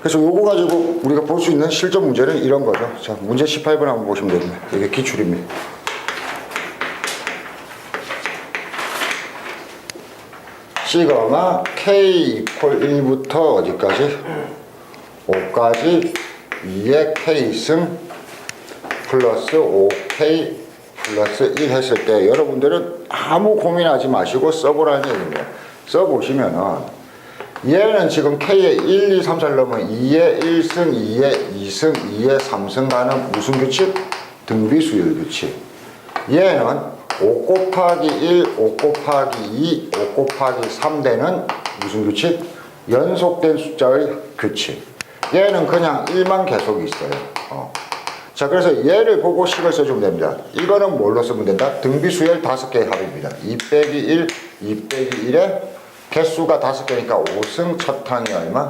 그래서 요거 가지고 우리가 볼 수 있는 실전 문제는 이런 거죠. 자, 문제 18번 한번 보시면 됩니다. 이게 기출입니다. 시거마 k 이퀄 1부터 어디까지? 5까지 2의 k승 플러스 5k 플러스 1 했을 때 여러분들은 아무 고민하지 마시고 써보라는 얘기입니다. 써보시면은 얘는 지금 K에 1, 2, 3, 4를 넣으면 2에 1승, 2에 2승, 2에 3승 가는 무슨 규칙? 등비수열 규칙. 얘는 5 곱하기 1, 5 곱하기 2, 5 곱하기 3 되는 무슨 규칙? 연속된 숫자의 규칙. 얘는 그냥 1만 계속 있어요. 어. 자, 그래서 얘를 보고 식을 써주면 됩니다. 이거는 뭘로 쓰면 된다? 등비수열 5개의 합입니다. 2 빼기 1, 2 빼기 1에 개수가 5개니까 5승 첫 항이 얼마?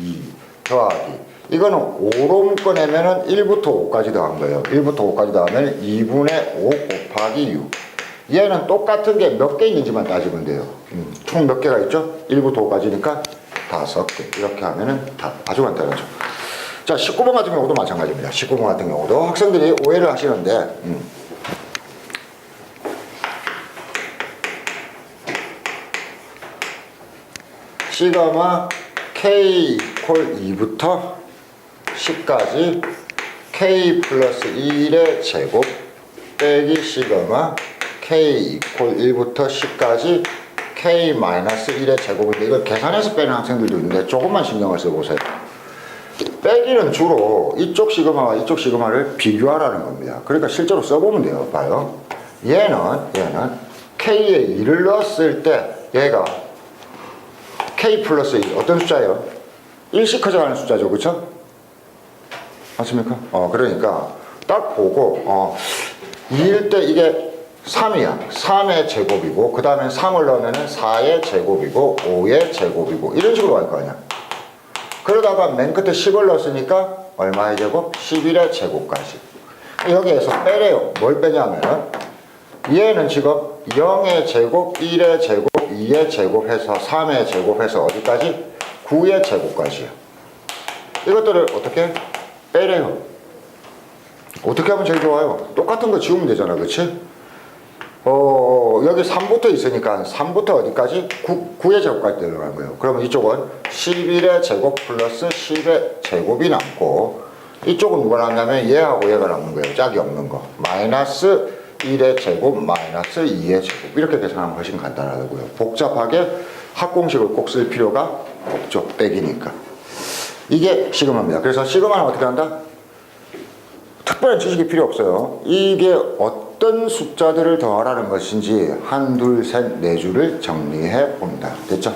2 더하기. 이거는 5로 묶어내면은 1부터 5까지 더한 거예요. 1부터 5까지 더하면 2분의 5 곱하기 6. 얘는 똑같은 게 몇 개 있는지만 따지면 돼요. 음, 총몇 개가 있죠? 1부터 5까지니까 5개. 이렇게 하면은 다 아주 간단하죠. 자, 19번 같은 경우도 마찬가지입니다. 19번 같은 경우도 학생들이 오해를 하시는데, 음. 시가마 k 이퀄 2부터 10까지 k 플러스 1의 제곱 빼기 시가마 k 이퀄 1부터 10까지 k 마이너스 1의 제곱인데 이걸 계산해서 빼는 학생들도 있는데 조금만 신경을 써보세요. 빼기는 주로 이쪽 시그마와 이쪽 시그마를 비교하라는 겁니다. 그러니까 실제로 써보면 돼요. 봐요. 얘는 얘는 k에 2를 넣었을 때 얘가 k 플러스 1 어떤 숫자예요? 1씩 커져가는 숫자죠. 그쵸? 맞습니까? 어 그러니까 딱 보고 어 2일 때 이게 3이야. 3의 제곱이고 그 다음에 3을 넣으면 4의 제곱이고 5의 제곱이고 이런 식으로 갈 거 아니야. 그러다가 맨 끝에 10을 넣었으니까 얼마의 제곱? 11의 제곱까지. 여기에서 빼래요. 뭘 빼냐면은 얘는 지금 0의 제곱, 1의 제곱, 2의 제곱해서 3의 제곱해서 어디까지? 9의 제곱까지요. 이것들을 어떻게? 빼래요. 어떻게 하면 제일 좋아요? 똑같은 거 지우면 되잖아. 그치? 어, 여기 3부터 있으니까 3부터 어디까지? 9, 9의 제곱까지 들어간 거예요. 그러면 이쪽은 11의 제곱 플러스 10의 제곱이 남고 이쪽은 누가 남냐면 얘하고 얘가 남는 거예요. 짝이 없는 거. 마이너스 1의 제곱 마이너스 2의 제곱 이렇게 계산하면 훨씬 간단하고요. 복잡하게 합공식을 꼭 쓸 필요가 없죠. 빼기니까. 이게 시그마입니다. 그래서 시그마는 어떻게 한다? 특별한 지식이 필요 없어요. 이게 어떤 숫자들을 더하라는 것인지 한, 둘, 셋, 네 줄을 정리해 본다. 됐죠?